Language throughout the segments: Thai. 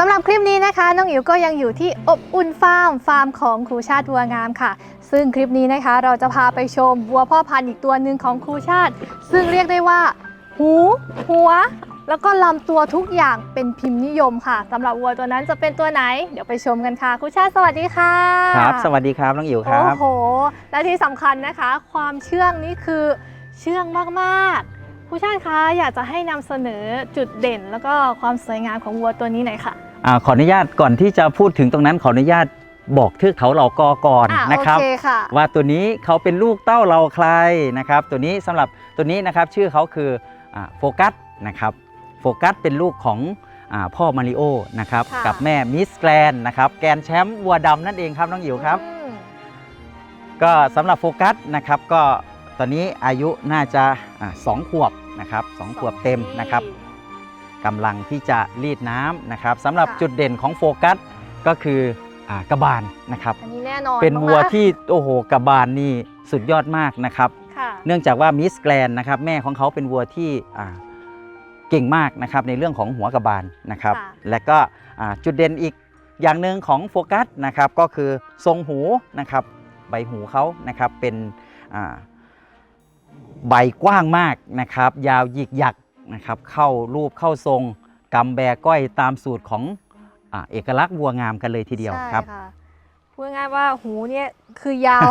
สำหรับคลิปนี้นะคะ น้องอิ๋วก็ยังอยู่ที่อบอุ่นฟาร์มฟาร์มของครูชาติวัวงามค่ะ ซึ่งคลิปนี้นะคะ เราจะพาไปชมวัวพ่อพันธุ์อีกตัวหนึ่งของครูชาติ ซึ่งเรียกได้ว่า หู หัว แล้วก็ลำตัวทุกอย่างเป็นพิมพ์นิยมค่ะสำหรับวัวตัวนั้นจะเป็นตัวไหน เดี๋ยวไปชมกันค่ะครูชาติสวัสดีค่ะครับ สวัสดีครับน้องอิ๋วครับโอ้โห และที่สำคัญนะคะ ความเชื่องนี่คือเชื่องมากๆผู้ชาติคะอยากจะให้นำเสนอจุดเด่น แล้วก็ความสวยงามของวัวตัวนี้หน่อยค่ะ อาขออนุญาตก่อนที่จะพูดถึงตรงนั้นขออนุญาตบอกเทือกเขาเหล่ากอก่อนอะนะครับโอเคค่ะว่าตัวนี้เขาเป็นลูกเต้าเราใครนะครับ ตัวนี้สำหรับตัวนี้นะครับชื่อเขาคืออาโฟกัสนะครับโฟกัสเป็นลูกของอาพ่อมาริโอนะครับค่ะกับแม่มิสแกรนนะครับแกรนแชมป์วัวดำนั่นเองครับน้องอิ๋วครับอืมก็สำหรับโฟกัสนะครับก็ตอนนี้อายุน่าจะอาสองขวบนะครับสองขวบเต็มนะครับ กำลังที่จะรีดน้ำนะครับสำหรับค่ะจุดเด่นของโฟกัสก็คืออากระบาลนะครับ อันนี้แน่นอนเป็นวัวมากๆที่โอ้โหกระบาลนี่สุดยอดมากนะครับค่ะเนื่องจากว่ามิสแกรนนะครับแม่ของเขาเป็นวัวที่อ่าเก่งมากนะครับในเรื่องของหัวกระบาลนะครับค่ะและก็อ่าจุดเด่นอีกอย่างหนึ่งของโฟกัสนะครับก็คือทรงหูนะครับใบหูเขานะครับเป็นอ่าใบกว้างมากนะครับ ยาวหยิกหยัก นะครับ เข้ารูปเข้าทรงกำแบก้อยตามสูตรของอาเอกลักษณ์วัวงามกันเลยทีเดียวใช่ครับค่ะพูดง่ายๆว่าหูเนี่ยคือยาว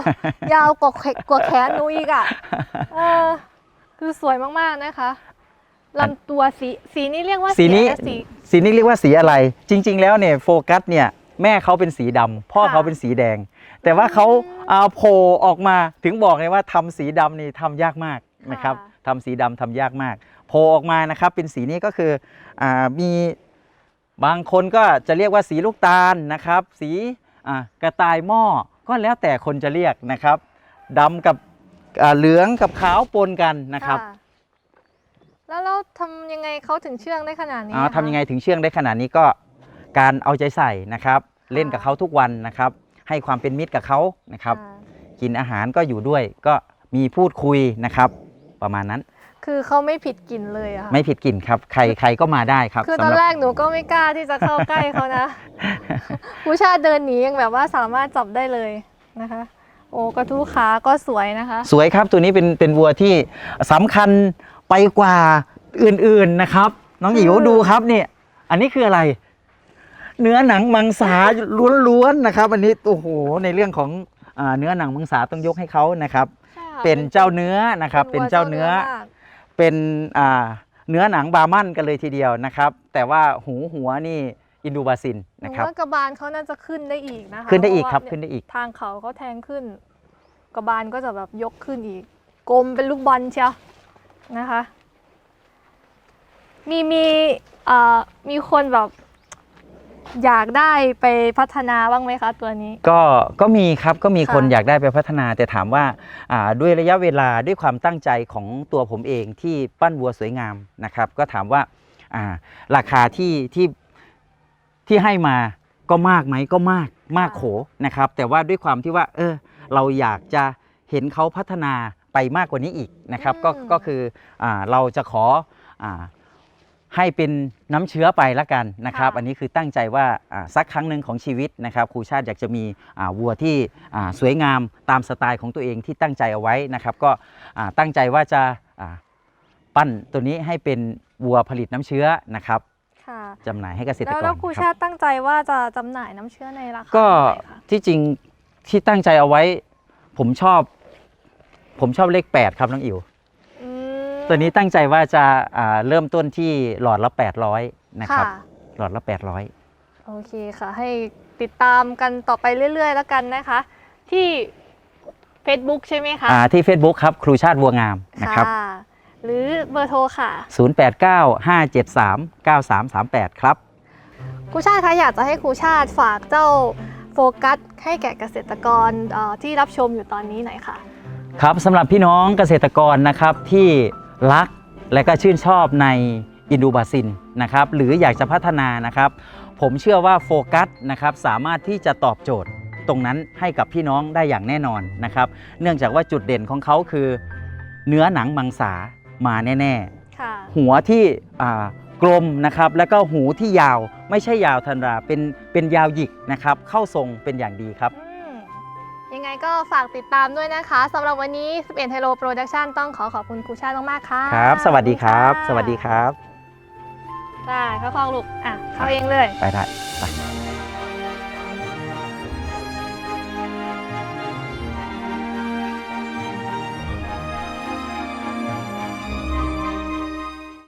ยาวกว่าแขกว่าแขนหนูอีกอะเออคือสวยมากๆนะคะลำตัวสีสีนี้เรียกว่าสีนี้ อะไรสี สีนี้เรียกว่าสีอะไร จริง ๆ แล้วเนี่ยโฟกัสเนี่ยแม่เขาเป็นสีดำพ่อค่ะเขาเป็นสีแดง แต่ว่าเขาเอาโผล่ออกมาถึงบอกเลยว่าทำสีดำนี่ทำยากมากนะครับทำสีดำทำยากมาก โผล่ออกมานะครับ เป็นสีนี้ก็คืออามีบางคนก็จะเรียกว่าสีลูกตาลนะครับ สีอ่ากระต่ายหม้อก็แล้วแต่คนจะเรียกนะครับดำกับอ่าเหลืองกับขาวปนกันนะครับค่ะแล้วเราทำยังไงเขาถึงเชื่องได้ขนาดนี้อ่าอะคะทำยังไงถึงเชื่องได้ขนาดนี้ก็การเอาใจใส่นะครับ เล่นกับเขาทุกวันนะครับ ให้ความเป็นมิตรกับเขานะครับอ่ากินอาหารก็อยู่ด้วยก็มีพูดคุยนะครับ ประมาณนั้น คือเขาไม่ผิดกลิ่นเลยอะค่ะไม่ผิดกลิ่นครับใครใครก็มาได้ครับคือตสำอนหรัแรกหนูก็ไม่กล้าที่จะเข้าใกล้เขานะ ผู้ชาติเดินหนียังแบบว่าสามารถจับได้เลยนะคะ โอ้กระทู้ขาก็สวยนะคะ สวยครับตัวนี้เป็นเป็นวัวที่สำคัญไปกว่าอื่นๆนะครับ น้องหยิวคือ ดูครับเนี่ยอันนี้คืออะไร เนื้อหนังมังสาล้วนๆนะครับ อันนี้โอ้โหในเรื่องของอ่าเนื้อหนังมังสาต้องยกให้เขานะครับใช่ค่ะเป็นเจ้าเนื้อนะครับ เป็นเจ้าเนื้อ มาก เป็นอ่าเนื้อหนังบาร์มันกันเลยทีเดียวนะครับ แต่ว่าหูหัวนี่อินดูบาซินหนูนะครับว่ากระบาลเขาน่าจะขึ้นได้อีกนะคะขึ้นได้อีกครับเพาะว่าขึ้นได้อีก ทางเขาเขาแทงขึ้น กระบาลก็จะแบบยกขึ้นอีกกลมเป็นลูกบอลเชียวนะคะ มีมีเอ่อมีคนแบบ อยากได้ไปพัฒนาบ้างไหมคะตัวนี้ ก็ก็มีครับก็มีค่ะคนอยากได้ไปพัฒนา แต่ถามว่าอ่าด้วยระยะเวลาด้วยความตั้งใจของตัวผมเองที่ปั้นวัวสวยงามนะครับ ก็ถามว่าอ่าราคาที่ที่ที่ให้มาก็มากไหมก็มากมากโขนะครับ แต่ว่าด้วยความที่ว่า เออ เราอยากจะเห็นเขาพัฒนาไปมากกว่านี้อีกนะครับ ก็อืม ก็คืออ่าเราจะขออ่า ให้เป็นน้ำเชื้อไปละกันนะครับ อันนี้คือตั้งใจว่าอ่าสักครั้งหนึ่งของชีวิตนะครับครูชาติอยากจะมีอ่าวัวที่อ่าสวยงามตามสไตล์ของตัวเองที่ตั้งใจเอาไว้นะครับ ก็อ่าตั้งใจว่าจะอ่าปั้นตัวนี้ให้เป็นวัวผลิตน้ำเชื้อนะครับค่ะจำหน่ายให้เกษตรแล้วกรแล้วครูคชารับติตั้งใจว่าจะจำหน่ายน้ำเชื้อในราคาก็เท่าไหร่คะที่จริงที่ตั้งใจเอาไว้ ผมชอบ ผมชอบเลข 8 ครับน้องอิ๋วอืม ตัวนี้ตั้งใจว่าจะอ่าเริ่มต้นที่หลอดละ800นะครับค่ะหลอดละ800 โอเคค่ะ ให้ติดตามกันต่อไปเรื่อย ๆ แล้วกันนะคะ ที่ Facebook ใช่ไหมคะอ่าที่ Facebook ครับครูชาติบัวงามนะครับ ค่ะหรือเบอร์โทรค่ะ 0895739338 ครับ ครูชาติคะอยากจะให้ครูชาติฝากเจ้าโฟกัสให้แก่เกษตรกรเอ่อที่รับชมอยู่ตอนนี้หน่อยค่ะ ครับสำหรับพี่น้องเกษตรกรนะครับที่ รักและก็ชื่นชอบในอินดูบาซินนะครับหรืออยากจะพัฒนานะครับ ผมเชื่อว่าโฟกัสนะครับสามารถที่จะตอบโจทย์ตรงนั้นให้กับพี่น้องได้อย่างแน่นอนนะครับ เนื่องจากว่าจุดเด่นของเขาคือ เนื้อหนังมังสามาแน่ค่ะๆหัวที่อ่ากลมนะครับแล้วก็หูที่ยาวไม่ใช่ยาวธันราเป็นเป็นยาวหยิกนะครับเข้าทรงเป็นอย่างดีครับอืมยัง ไงก็ฝากติดตามด้วยนะคะสำหรับวันนี้11 Hello Production ต้องขอขอบคุณครูชาติมากๆค่ะครับ สวัสดีครับขอณะสวัสดีครับ ได้เข้าคลองลูกอะเข้าเองเลย ไปได้ไป